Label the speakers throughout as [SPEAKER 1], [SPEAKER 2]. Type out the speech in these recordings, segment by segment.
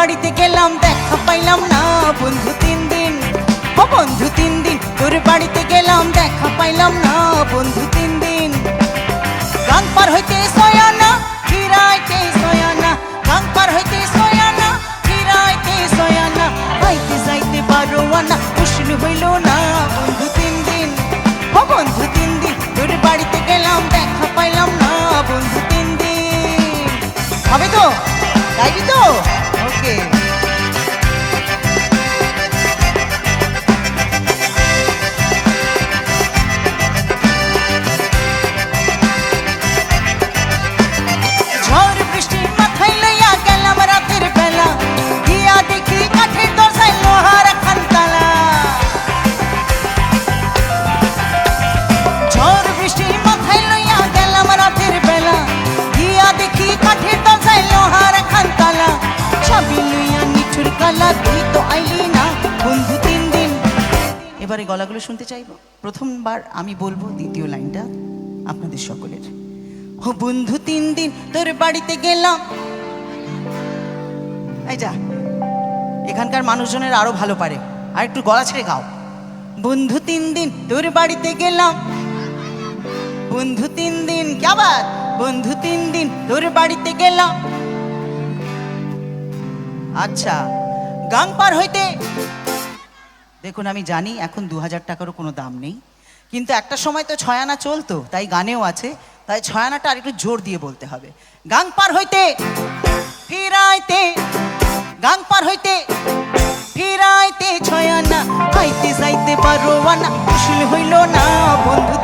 [SPEAKER 1] বাড়িতে গেলাম, দেখা পাইলাম না। বন্ধু তিন দিন, ও বন্ধু তিন দিন, তোর বাড়িতে গেলাম, দেখা পাইলাম না। বন্ধু তিন দিন, গাং পার হইতে সয়ানা, ফিরাইতে সয়ানা। গাং পার হইতে সয়ানা, ফিরাইতে সয়ানা। আইতে যাইতে পারো না উষ্ণ হইল না। বন্ধু তিন দিন, ও বন্ধু তিন দিন, তোর বাড়িতে গেলাম, দেখা পাইলাম না। বন্ধু তিন দিন। হবে তো? গাইবি তো? Jackie. কালা তুই তো বন্ধু তিন দিন। এবারে গলাগুলো শুনতে চাইব। প্রথমবার আমি বলব দ্বিতীয় লাইনটা আপনাদের সকলের। ও বন্ধু তিন দিন তোর বাড়িতে গেলাম। এই যা, এখানকার মানুষজনের আরও ভালো পারে। আর একটু গলা ছেড়ে গাও। বন্ধু তিন দিন তোর বাড়িতে গেলাম। বন্ধু তিন দিন কেবার বন্ধু তিন দিন তোর বাড়িতে গেলাম। আচ্ছা গাং পার হইতে। দেখুন, আমি জানি এখন দু হাজার টাকারও কোনো দাম নেই, কিন্তু একটা সময় তো ছয় আনা চলতো, তাই গানেও আছে, তাই ছয় আনাটা আর একটু জোর দিয়ে বলতে হবে। গাং পার হইতে, ফিরাইতে, গাং পার হইতে, ফিরাইতে ছয় আনা খাইতে যাইতে পারো আনা কুশল হইল না বন্ধু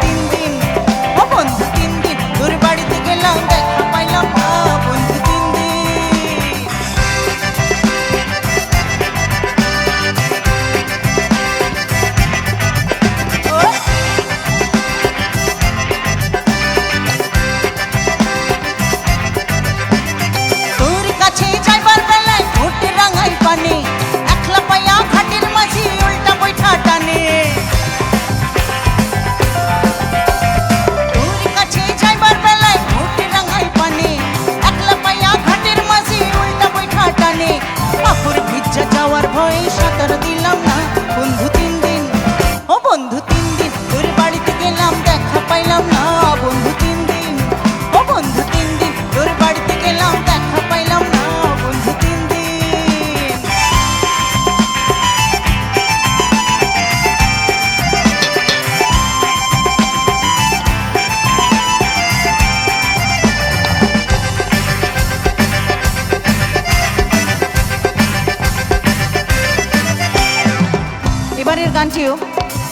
[SPEAKER 1] গানটিও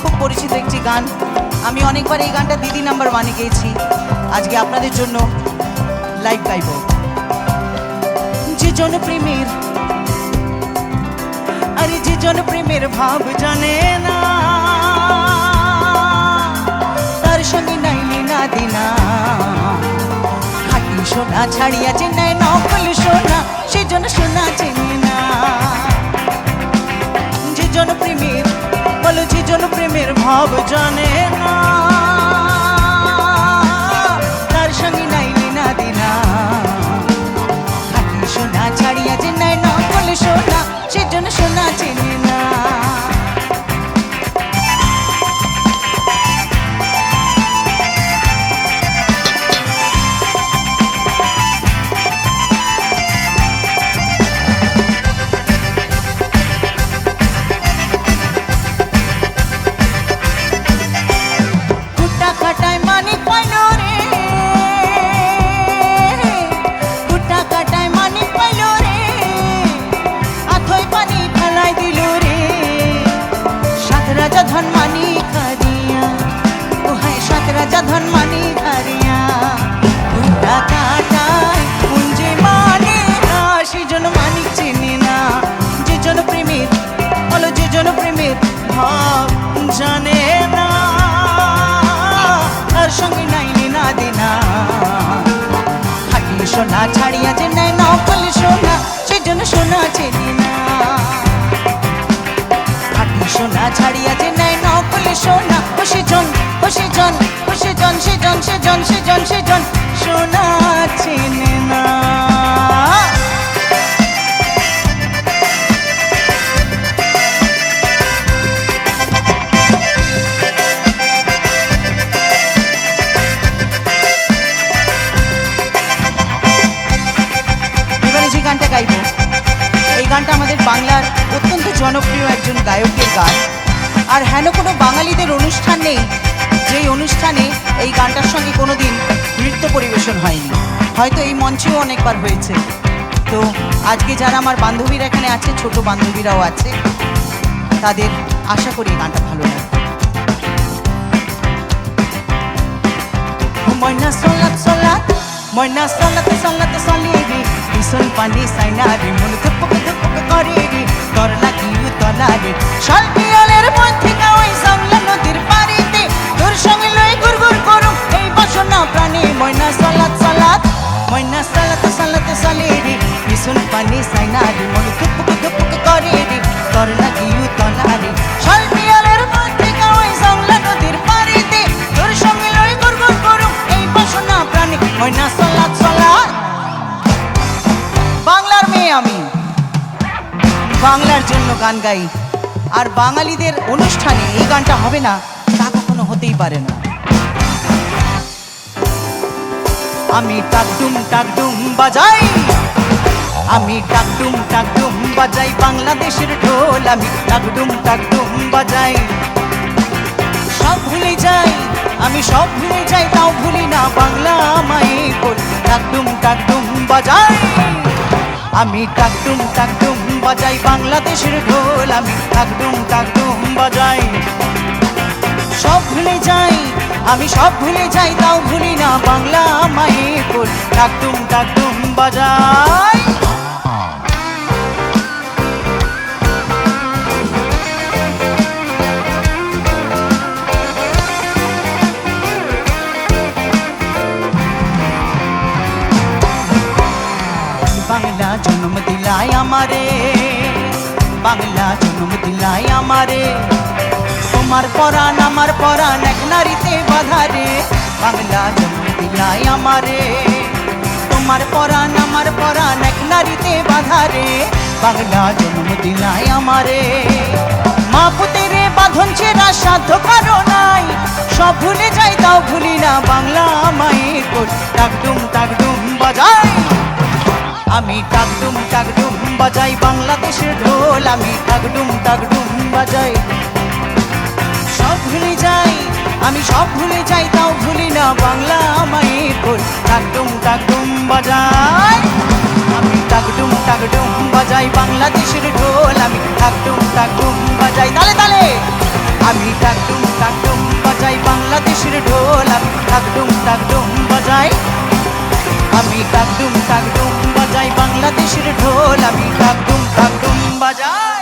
[SPEAKER 1] খুব পরিচিত একটি গান। আমি অনেকবার এই গানটা দিদি নাম্বার ওয়ানে গেয়েছি। আজকে আপনাদের জন্য লাইভ গাইব। যে জনপ্রেমের আরে যে জনপ্রেমের ভাব জানে না। তার সঙ্গে নাইলি না দিনা। খাটি সোনা ছাড়িয়া চেন্নাই নকল সোনা। সেজন্য সোনা জনপ্রেমের ভাব ছাড়িয়া যে নাই নকল সোনা, সেজন্য সোনা চেনি না। খাটি সোনা ছাড়িয়া যে নাই নকল সোনা, ও সেজন ও সেজন ও সেজন সেজন সেজন সেজন সেজন, সোনা চেনে না। আমাদের বাংলার অত্যন্ত জনপ্রিয় একজন গায়কের গান। আর হেন কোনো বাঙালিদের অনুষ্ঠান নেই, যেই অনুষ্ঠানে এই গানটার সঙ্গে কোনোদিন নৃত্য পরিবেশন হয়নি। হয়তো এই মঞ্চেও অনেকবার হয়েছে। তো আজকে যারা আমার বান্ধবীরা এখানে আছে, ছোট বান্ধবীরাও আছে, তাদের আশা করি গানটা ভালো লাগবে। ময়না সলাত সলাত ময়না সলাত সলাত সলিরি ভীষণ পানি সাইনা রে মন ধুপক ধুপক করে রে তোর লাগি তলা রে শালপিয়ালের মধ্যে ওই সামলা নদীর পাড়িতে, তোর সঙ্গে লই গুর গুর করু এই বাসনা প্রাণী। ময়না সলাত সলাত ময়না সলাত সলাত সলিরি ভীষণ পানি সাইনা রে মন ধুপক ধুপক করে রে তোর লাগি গান গাই। আর বাঙালিদের অনুষ্ঠানে এই গানটা হবে না, তা কখনো হতেই পারে না। আমি টাকডুম টাকডুম বাজাই, আমি টাকডুম টাকডুম বাজাই, বাংলাদেশের ঢোল আমি টাকডুম টাকডুম বাজাই। সব ভুলে যাই, আমি সব ভুলে যাই, তাও ভুলি না বাংলা আমায় বল টাকডুম টাকডুম বাজাই। আমি টাকডুম টাকডুম বাজাই বাংলাদেশের ঢোল, আমি টাকডুম টাকডুম বাজাই। সব ভুলে যাই, আমি সব ভুলে যাই, তাও ভুলি না বাংলা আমায় বল টাকডুম টাকডুম বাজাই। বাংলা জন্ম দিলাই আমারে। বাংলা জন্ম দিলাই আমারে। তোমার পরাণ আমার পরাণ, এক নারীতে বাধারে বাংলা জন্ম দিলাই আমারে। তোমার পরাণ আমার পরাণ, এক নারীতে বাধারে বাংলা জন্ম দিলাই আমারে। মা পুতেরে বাঁধন চেরা সাধ্য কারও নাই। সব ভুলে যাই, তাও ভুলি না বাংলা মায়ের কোট টাকডুম বাজাই আমি টাকডুম টাকডুম বাজাই বাংলাদেশের ঢোল, আমি টাকডুম টাকডুম বাজাই। সব ভুলে যাই, আমি সব ভুলে যাই, তাও ভুলি না বাংলা মায়ের ঢোল। টাকডুম টাকডুম বাজাই, আমি টাকডুম টাকডুম বাজাই বাংলাদেশের ঢোল, আমি টাকডুম টাকডুম বাজাই। তালে তালে! আমি টাকডুম টাকডুম বাজাই বাংলাদেশের ঢোল, আমি টাকডুম টাকডুম বাজাই। আমি টাকডুম বাংলাদেশের ঢোল আমি টাকডুম টাকডুম বাজাই